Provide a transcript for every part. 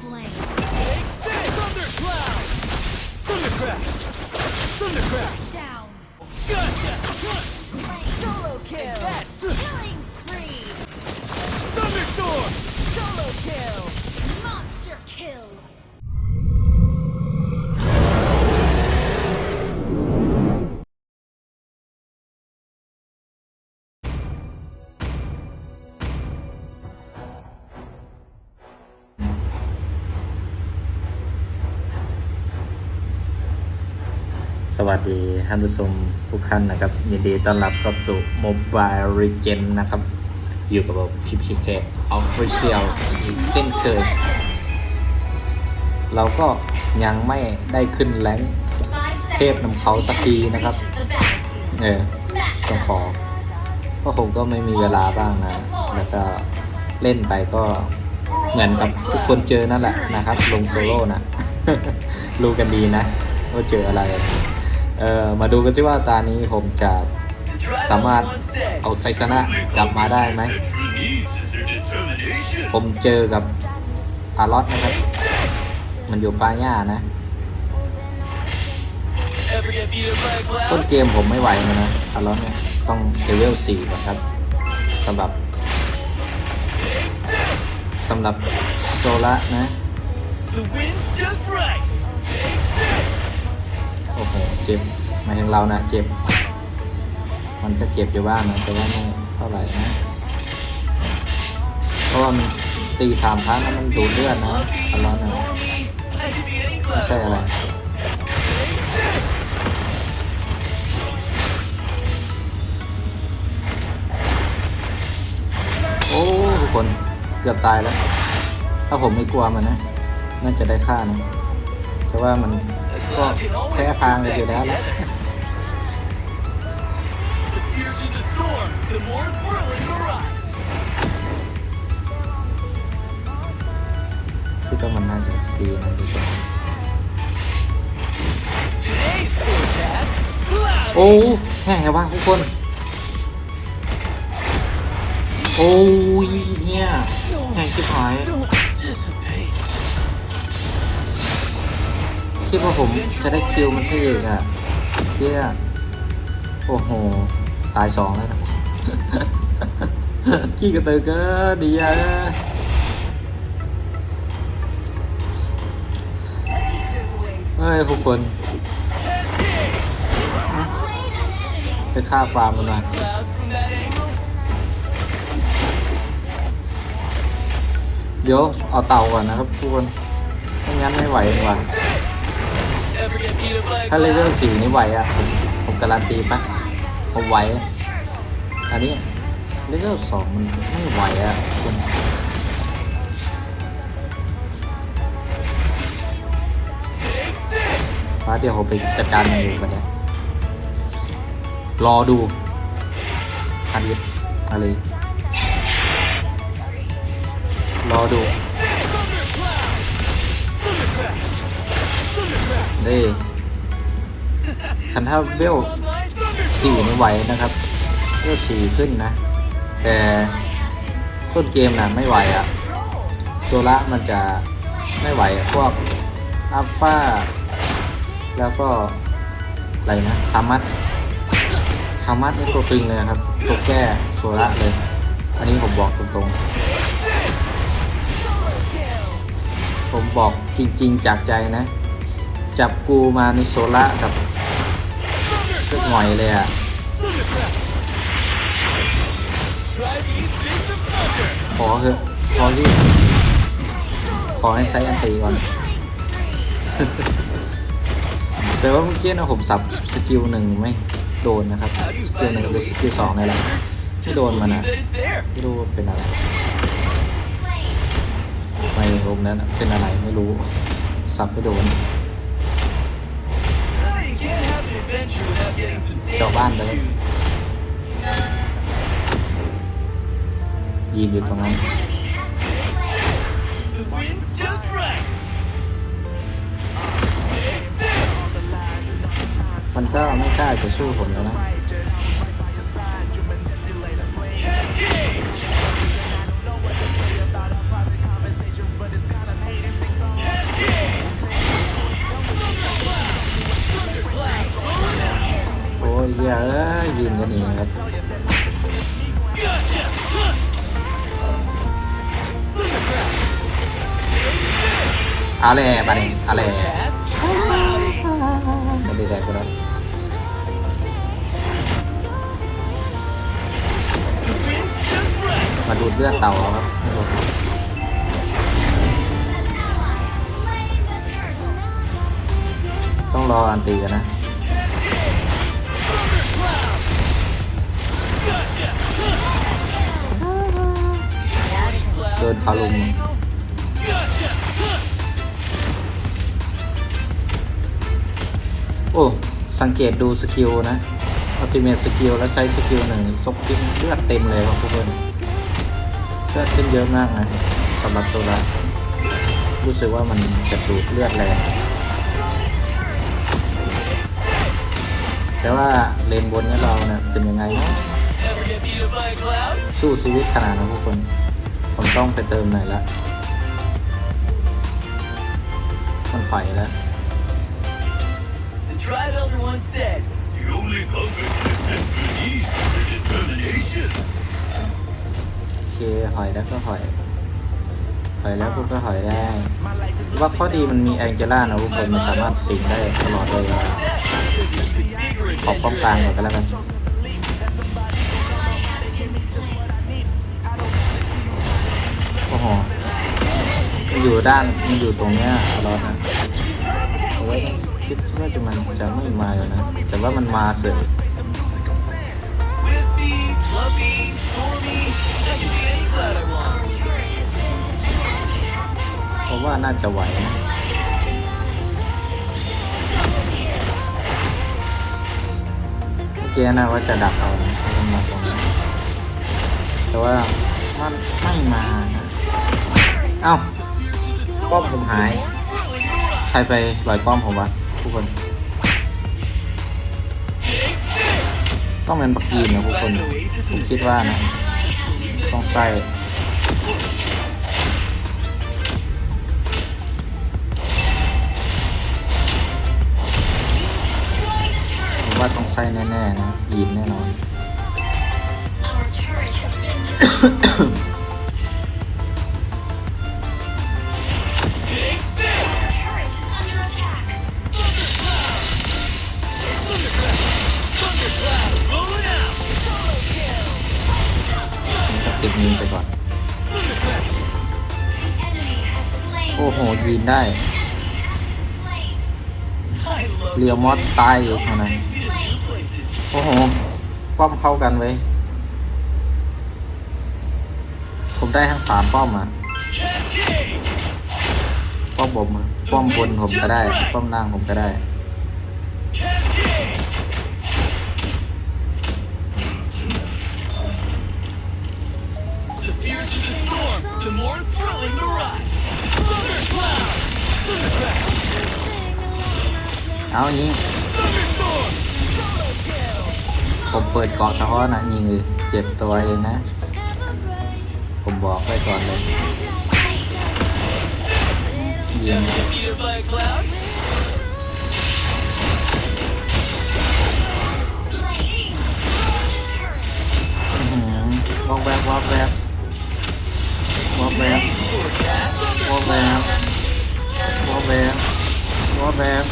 slain. วัสดีท่านผู้ชมทุกท่านนะครับ ยินดีต้อนรับเข้าสู่ Mobile Legend นะครับ อยู่กับผมชิปชิแคออฟฟิเชียลอีกเส้นเคย เราก็ยังไม่ได้ขึ้นแรงค์เทพนำเขาสักทีนะครับ เออต้องขอก็คงก็ไม่มีเวลาบ้างนะ แล้วก็เล่นไปก็เหมือนกับทุกคนเจอนั่นแหละนะครับ ลงโซโล่นะ รู้กันดีนะว่าเจออะไร เออมาดูกันสิว่าตานี้ผมจะสามารถเอาไซชนะกลับมาได้ไหม ผมเจอกับอารอสนะครับ มันอยู่ปลายหญ้านะต้นเกมผมไม่ไหวนะนะอารอสเนี่ยต้องเลเวล4ก่อนครับสำหรับสำหรับโซละนะ อ้โห เจ็บหมายถึงเรานะเจ็บ มันก็เจ็บอยู่บ้างนะแต่ว่าไม่เท่าไหร่นะ เพราะว่ามันตีสามครั้งแล้วมันดูดเลือดนะอารอสนะไม่ใช่อะไรโอ้ทุกคนเกือบตายแล้ว ถ้าผมไม่กลัวมันนะ น่าจะได้ฆ่านะแต่ว่ามัน ก็แพ้พางกันอยู่แล้วแหละ The fiercer the storm, the more whirling the ride. คิดว่ามันน่าจะดีนะทุกคน Today's forecast, cloudy. โอ้แห้งไงวะทุกคน โอ้ยเนี่ยแห้งชิบหาย คิดว่าผมจะได้คิวมันใช่อีกอะเที่ยโอ้โห ตายสองแล้วนะขี้กระตือก็ดีอะเฮ้ยพวกคนไปฆ่าฟาร์มมันมา Clouds from that angle. เดี๋ยวเอาเต่าก่อนนะครับทุกคนไม่งั้นไม่ไหวว่ะ ถ้าเลเวลสี่นี่ไหวอะผมผมการันตีปะผมไหว อันนี้เลเวลสองมันไม่ไหวอะคุณฟ้าเดี๋ยวผมไปจัดการมันเองวันเนี้ยรอดูอันนี้อะไรรอดู นี่คันถ้าเวลสี่ไม่ไหวนะครับเลือกสี่ขึ้นนะ แต่ต้นเกมนะไม่ไหวอะ่ะโซละมันจะไม่ไหวพวกอัลฟาแล้วก็อะไรนะฮามัสฮามัสนี่ตัวตึงเลยครับตัวแก้โซละเลย อันนี้ผมบอกตรงๆ ผมบอกจริงๆจากใจนะ จับกูมาในโซละกับก็หน่อยเลยอะขอเถอะขอที่ขอให้ใช้อันตีก่อน แต่ว่าเมื่อกี้นะผมสับสกิลหนึ่งไม่โดนนะครับสกิลหนึ่งหรือสกิลสองนี่แหละไม่โดนมันอะไม่รู้ว่าเป็นอะไรไม่รู้นั้นเป็นอะไรไม่รู้สับไม่โดน ชาวบ้านเลยยืนอยู่ตรงนั้นมันก็ไม่กล้าจะสู้ผมแล้วนะ ยเอ้ยยินกันนี่ครับเอาเลยบัดนี้เอาเลยไม่ได้แดกก็แล้วมาดูดเลือดเต่าครับต้องรออันตีกันนะ โดนเขาลุมโอ้ สังเกตดูสกิลนะอัลติเมทสกิลแล้วใช้สกิลหนึ่งซกทิ้งเลือดเต็มเลยครับทุกคนเลือดขึ้นเยอะมากนะสำหรับตัวละรู้สึกว่ามันจะดูดเลือดแรงแต่ว่าเลนบนนี่ยเราเนี่ยเป็นยังไงนะสู้ชีวิตขนาดนั้นทุกคน ผมต้องไปเติมหน่อยละมันไผ่แล้ว The tribe elder once said, The only conquest is ease and determination. โอเคหอยแล้วก็หอยหอยแล้วพวกก็หอยได้ ว่าข้อดีมันมีแองเจล่านะทุกคนมันสามารถสิงได้ตลอดเลยเวลา bigger ขอป้องกันก่อนก็แล้วกัน โอ้โหมันอยู่ด้านมันอยู่ตรงเนี้ยรอนะเอาไว้คิดว่าจะมันจะไม่มาอยู่นะ แต่ว่ามันมาเสย Wispy, fluffy, stormy. I can be any cloud I want. Ủa, ผมว่าน่าจะไหวนะเมื่อกี้นะว่าจะดับเอานะมันมาตรงนี้แต่ว่ามันไม่มานะ เอ้าป้อมผมหาย ใครไปปล่อยป้อมผมวะทุกคน ต้องเป็นปักกีนนะทุกคน ผมคิดว่านะ ต้องใส่ผมว่าต้องใส่แน่ๆนะยีนแน่นอน เรียวมอสตายอยู่ข้างในโอ้โห ป้อมเข้ากันไว้ ผมได้ทั้งสามป้อมอะ ป้อมบนป้อมบนผมก็ได้ ป้อมล่างผมก็ได้ เอาอย่างนี้ผมเปิดเกาะสะท้อนนะยิงเลยเจ็บตัวเองนะ ผมบอกไว้ก่อนเลยยิง Get beat up by a cloud? Slain. Turret. อื้อหือวอกแวบวอกแวบวอกแวบวอกแวบวอกแวบวอกแวบ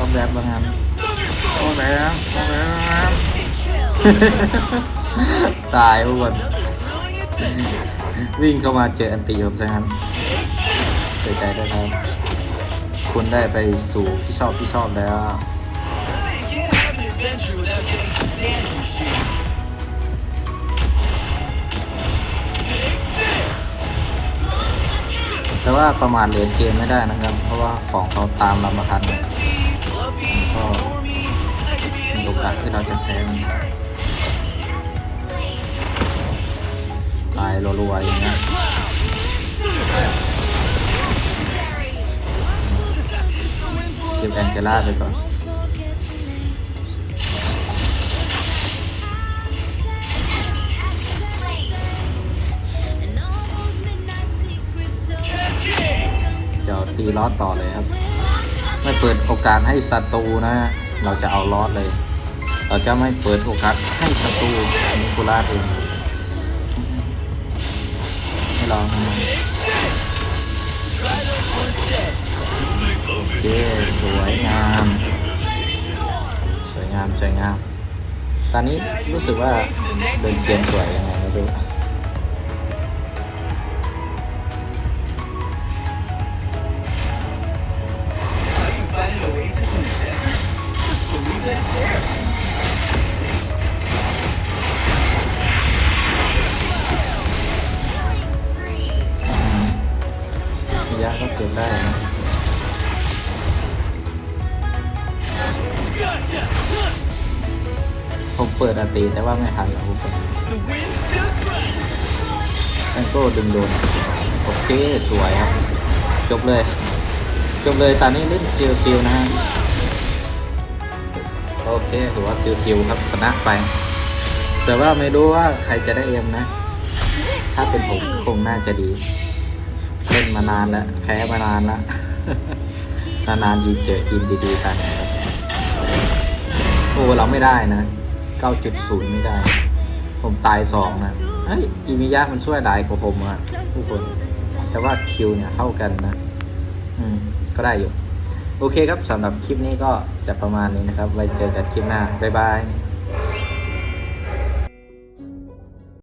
วอกแวบบางอันวอกแวบวอกแวบตายทุกคนวิ่งเข้ามาเจออันตีผมซะงั้นเสียใจด้วยครับคุณได้ไปสู่ที่ชอบที่ชอบแล้ว You can't have an adventure without getting some sand in your shoes. แต่ว่าประมาทเหรียญเกมไม่ได้นะครับ เพราะว่าของเขาตามเรามาทัน อกาสที่เราจะแพ้มันตายรัวๆอย่างเงี้ยเก็บแองเจล่าไปก่อนเดี๋ยวตีลอดต่อเลยครับ ไม่เปิดโอกาสให้ศัตรูนะ เราจะเอาลอดเลย เราจะไม่เปิดโอกาสให้ศัตรูนิโคลาเองให้ลองนะโอเคสวยงาม สวยงาม สวยงาม ตอนนี้รู้สึกว่าเดินเกมสวยยังไงไม่รู้ ผมเปิดอันตีแต่ว่าไม่ทันแล้วทุกคนแองโก้ดึงโดนโอเคสวยครับ จบเลย จบเลยตอนนี้เล่นซิลซิลนะฮะโอเคถือว่าซิลซิลครับชนะไป แต่ว่าไม่รู้ว่าใครจะได้เอ็มนะ ถ้าเป็นผมคงน่าจะดี เล่นมานานแล้วแพ้มานานแล้วนานๆทีเจอทีมดีๆกันโอ้เราไม่ได้นะ 9.0 ไม่ได้ ผมตายสองนะเฮ้ยอิมิยะมันช่วยได้กว่าผมอะทุกคน แต่ว่าคิวเนี่ยเท่ากันนะ อืม ก็ได้อยู่ โอเคครับสำหรับคลิปนี้ก็จะประมาณนี้นะครับ ไว้เจอกันคลิปหน้า บ๊ายบาย